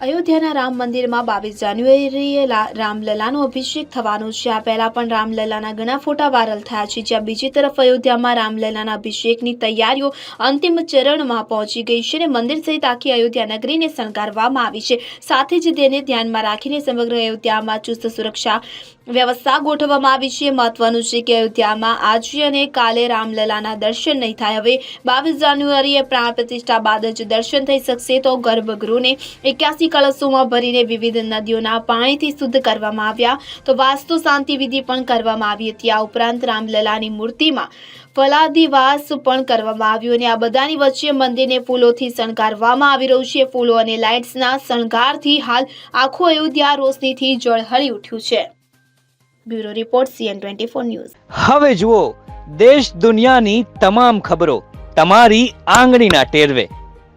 અયોધ્યાના રામ મંદિરમાં બાવીસ જાન્યુઆરીએ રામલલાનો અભિષેક થવાનો છે. આ પહેલા પણ રામલલાના ઘણા ફોટા વાયરલ થયા છે, જ્યાં બીજી તરફ અયોધ્યામાં રામલલાના અભિષેકની તૈયારીઓ અંતિમ ચરણમાં પહોંચી ગઈ છે અને મંદિર સહિત આખી અયોધ્યા નગરીને શણગારવામાં આવી છે. સાથે જ તેને ધ્યાનમાં રાખીને સમગ્ર અયોધ્યામાં ચુસ્ત સુરક્ષા વ્યવસ્થા ગોઠવવામાં આવી છે. મહત્વનું છે કે અયોધ્યામાં આજે અને કાલે રામલલાના દર્શન નહીં થાય. હવે બાવીસ જાન્યુઆરીએ પ્રાણ પ્રતિષ્ઠા બાદ જ દર્શન થઈ શકશે તો ગર્ભગૃહને એક્યાસી કળશોમાં ભરીને વિવિધ નદીઓના પાણીથી શુદ્ધ કરવામાં આવ્યા. તો વાસ્તુ શાંતિ પણ કરવામાં આવી હતી. આ ઉપરાંત રામલલાની મૂર્તિમાં ફલાદિવાસ પણ કરવામાં આવ્યો અને આ બધાની વચ્ચે મંદિરને ફૂલોથી શણગારવામાં આવી રહ્યું છે. ફૂલો અને લાઇટ્સના શણગારથી હાલ આખું અયોધ્યા રોશનીથી જળહળી ઉઠ્યું છે. Bureau report CN twenty four news. હવે જુઓ, દેશ દુનિયાની તમામ ખબરો તમારી આંગળીના ટેરવે.